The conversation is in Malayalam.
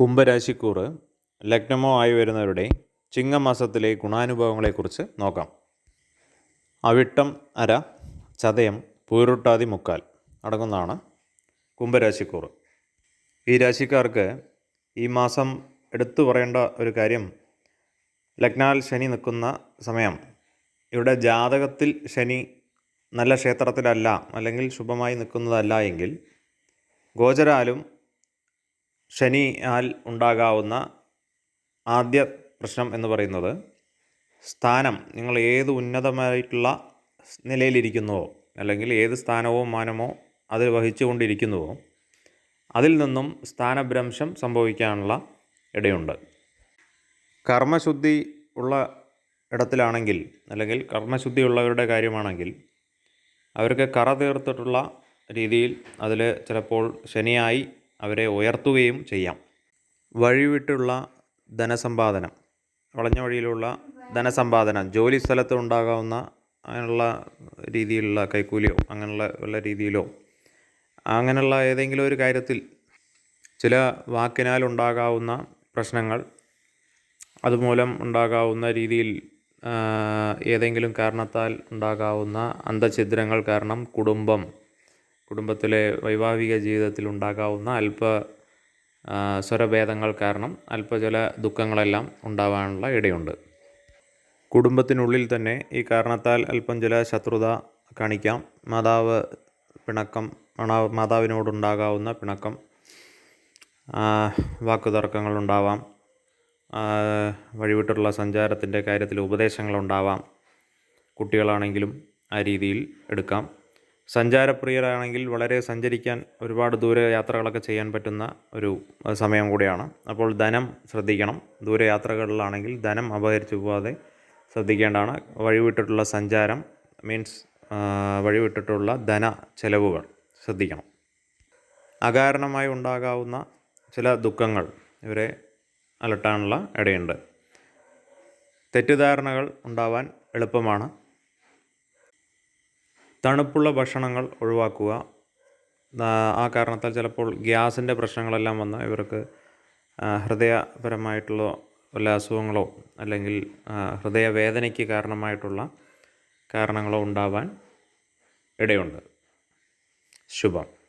കുംഭരാശിക്കൂറ് ലഗ്നമോ ആയി വരുന്നവരുടെ ചിങ്ങമാസത്തിലെ ഗുണാനുഭവങ്ങളെക്കുറിച്ച് നോക്കാം. അവിട്ടം അര ചതയം പൂരുട്ടാതി മുക്കാൽ അടങ്ങുന്നതാണ് കുംഭരാശിക്കൂർ ഈ രാശിക്കാർക്ക് ഈ മാസം എടുത്തു പറയേണ്ട ഒരു കാര്യം ലഗ്നാൽ ശനി നിൽക്കുന്ന സമയം. ഇവിടെ ജാതകത്തിൽ ശനി നല്ല ക്ഷേത്രത്തിലല്ല അല്ലെങ്കിൽ ശുഭമായി നിൽക്കുന്നതല്ല എങ്കിൽ ഗോചരാലും ശനിയാൽ ഉണ്ടാകാവുന്ന ആദ്യ പ്രശ്നം എന്ന് പറയുന്നത് സ്ഥാനം. നിങ്ങൾ ഏത് ഉന്നതമായിട്ടുള്ള നിലയിലിരിക്കുന്നുവോ അല്ലെങ്കിൽ ഏത് സ്ഥാനവോ മാനമോ അതിൽ വഹിച്ചുകൊണ്ടിരിക്കുന്നുവോ അതിൽ നിന്നും സ്ഥാനഭ്രംശം സംഭവിക്കാനുള്ള ഇടയുണ്ട്. കർമ്മശുദ്ധി ഉള്ള ഇടത്തിലാണെങ്കിൽ അല്ലെങ്കിൽ കർമ്മശുദ്ധി ഉള്ളവരുടെ കാര്യമാണെങ്കിൽ അവർക്ക് കറ തീർത്തിട്ടുള്ള രീതിയിൽ അതിൽ ചിലപ്പോൾ ശനിയായി അവരെ ഉയർത്തുകയും ചെയ്യാം. വഴിവിട്ടുള്ള ധനസമ്പാദനം. വളഞ്ഞ വഴിയിലുള്ള ധനസമ്പാദനം. ജോലി സ്ഥലത്ത് ഉണ്ടാകാവുന്ന അങ്ങനെയുള്ള രീതിയിലുള്ള കൈക്കൂലിയോ അങ്ങനെയുള്ള ഉള്ള രീതിയിലോ അങ്ങനെയുള്ള ഏതെങ്കിലും ഒരു കാര്യത്തിൽ ചില വാക്കിനാൽ ഉണ്ടാകാവുന്ന പ്രശ്നങ്ങൾ അതുമൂലം ഉണ്ടാകാവുന്ന രീതിയിൽ ഏതെങ്കിലും കാരണത്താൽ ഉണ്ടാകാവുന്ന അന്ധഛിദ്രങ്ങൾ കാരണം കുടുംബം കുടുംബത്തിലെ വൈവാഹിക ജീവിതത്തിൽ ഉണ്ടാകാവുന്ന അല്പ സ്വരഭേദങ്ങൾ കാരണം അല്പ ചില ദുഃഖങ്ങളെല്ലാം ഉണ്ടാവാനുള്ള ഇടയുണ്ട്. കുടുംബത്തിനുള്ളിൽ തന്നെ ഈ കാരണത്താൽ അല്പം ചില ശത്രുത കാണിക്കാം. മാതാവ് പിണക്കം മാതാവിനോടുണ്ടാകാവുന്ന പിണക്കം വാക്കുതർക്കങ്ങൾ ഉണ്ടാവാം. വഴിവിട്ടുള്ള സഞ്ചാരത്തിന്റെ കാര്യത്തിൽ ഉപദേശങ്ങളുണ്ടാവാം കുട്ടികളാണെങ്കിലും ആ രീതിയിൽ എടുക്കാം. സഞ്ചാരപ്രിയരാണെങ്കിൽ വളരെ സഞ്ചരിക്കാൻ ഒരുപാട് ദൂരെ യാത്രകളൊക്കെ ചെയ്യാൻ പറ്റുന്ന ഒരു സമയം കൂടിയാണ്. അപ്പോൾ ധനം ശ്രദ്ധിക്കണം. ദൂരയാത്രകളിലാണെങ്കിൽ ധനം അപഹരിച്ചു പോകാതെ ശ്രദ്ധിക്കേണ്ടതാണ്. വഴിവിട്ടിട്ടുള്ള സഞ്ചാരം മീൻസ് വഴിവിട്ടിട്ടുള്ള ധന ചെലവുകൾ ശ്രദ്ധിക്കണം. അകാരണമായി ഉണ്ടാകാവുന്ന ചില ദുഃഖങ്ങൾ ഇവരെ അലട്ടാനുള്ള ഇടയുണ്ട്. തെറ്റിദ്ധാരണകൾ ഉണ്ടാവാൻ എളുപ്പമാണ്. തണുപ്പുള്ള ഭക്ഷണങ്ങൾ ഒഴിവാക്കുക. ആ- കാരണത്താൽ ചിലപ്പോൾ ഗ്യാസിന്റെ പ്രശ്നങ്ങളെല്ലാം വന്ന് ഇവർക്ക് ഹൃദയപരമായിട്ടുള്ള വല്ല അസുഖങ്ങളോ അല്ലെങ്കിൽ ഹൃദയവേദനയ്ക്ക് കാരണമായിട്ടുള്ള കാരണങ്ങളോ ഉണ്ടാവാൻ ഇടയുണ്ട്. ശുഭം.